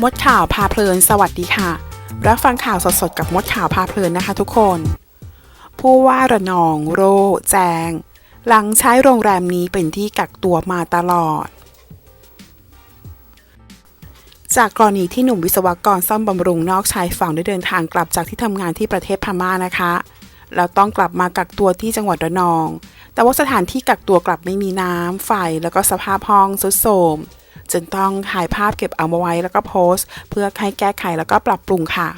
มดข่าวพาเพลิน สวัสดีค่ะ รับฟังข่าวสดๆ กับมดข่าวพาเพลินนะคะทุกคน ผู้ว่าระนองโร แจง หลังใช้โรงแรมนี้เป็นที่กักตัวมาตลอด จากกรณีที่หนุ่มวิศวกรซ่อมบำรุงนอกชายฝั่งได้เดินทางกลับจากที่ทำงานที่ประเทศพม่านะคะแล้วต้องกลับมากักตัวที่จังหวัดระนอง แต่ว่าสถานที่กักตัวกลับไม่มีน้ำไฟ แล้วก็สภาพห้องทรุดโทรม จนต้องถ่ายภาพเก็บเอามาไว้แล้วก็โพสต์ เพื่อให้แก้ไขแล้วก็ปรับปรุงค่ะ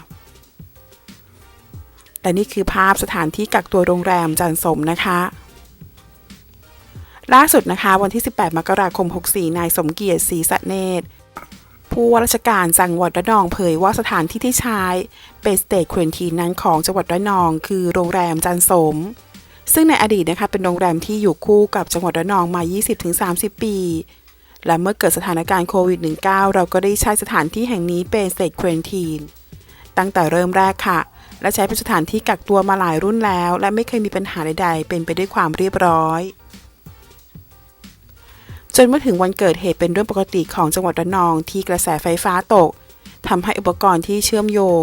แต่นี่คือภาพสถานที่กักตัวโรงแรมจันสมนะคะล่าสุดนะคะวันที่ 18 มกราคม 64 นายสมเกียรติศรีสะเนตรผู้ว่าราชการจังหวัดระนองเผยว่าสถานที่ที่ใช้เป็นสเตทควอนทีนั้นของจังหวัดระนองคือโรงแรมจันสม ซึ่งในอดีตนะคะเป็นโรงแรมที่อยู่คู่กับจังหวัดระนองมา 20-30 ปี และเมื่อเกิดสถานการณ์โควิด -19 เราก็ได้ใช้สถานที่แห่งนี้เป็นสเตควอนทีนตั้งแต่เริ่มแรกค่ะ และใช้เป็นสถานที่กักตัวมาหลายรุ่นแล้ว และไม่เคยมีปัญหาใดๆ เป็นไปด้วยความเรียบร้อย จนเมื่อถึงวันเกิดเหตุเป็นเรื่องปกติของจังหวัดระนองที่กระแสไฟฟ้าตกทำให้อุปกรณ์ที่เชื่อมโยง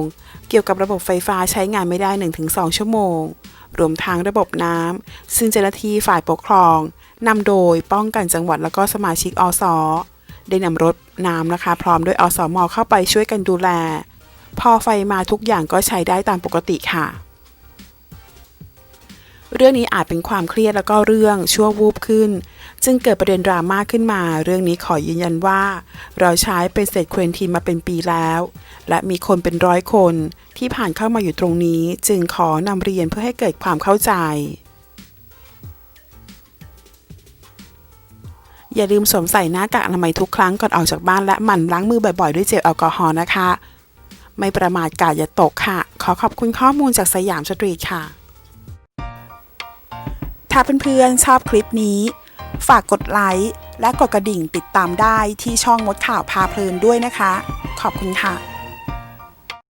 เกี่ยวกับระบบไฟฟ้าใช้งานไม่ได้ 1-2 ชั่วโมง รวมทั้งระบบน้ำซึ่งเจ้าหน้าที่ฝ่ายปกครอง นำโดยป้องกันจังหวัดแล้วก็สมาชิกอสได้นำรถน้ำนะคะ พร้อมด้วยอสมอเข้าไปช่วยกันดูแล พอไฟมาทุกอย่างก็ใช้ได้ตามปกติค่ะ เรื่องนี้อาจเป็นความเครียดแล้วก็เรื่องชั่ววูบขึ้น จึงเกิดประเด็นดราม่าขึ้นมา เรื่องนี้ขอยืนยันว่า เราใช้เป็นเศษเควนทีนมาเป็นปีแล้ว และมีคนเป็นร้อยคนที่ผ่านเข้ามาอยู่ตรงนี้ จึงขอนำเรียนเพื่อให้เกิดความเข้าใจ อย่าลืมสวมใส่หน้ากากอนามัยทุกครั้งก่อนออกจากบ้านและหมั่นล้างมือบ่อยๆ ด้วยเจลแอลกอฮอล์นะคะ ไม่ประมาทกาดอย่าตกค่ะ ขอขอบคุณข้อมูลจากสยามสตรีทค่ะ ถ้าเพื่อนๆชอบคลิปนี้ ฝากกดไลค์และกดกระดิ่งติดตามได้ที่ช่องมดข่าวพาเพลินด้วยนะคะ ขอบคุณค่ะ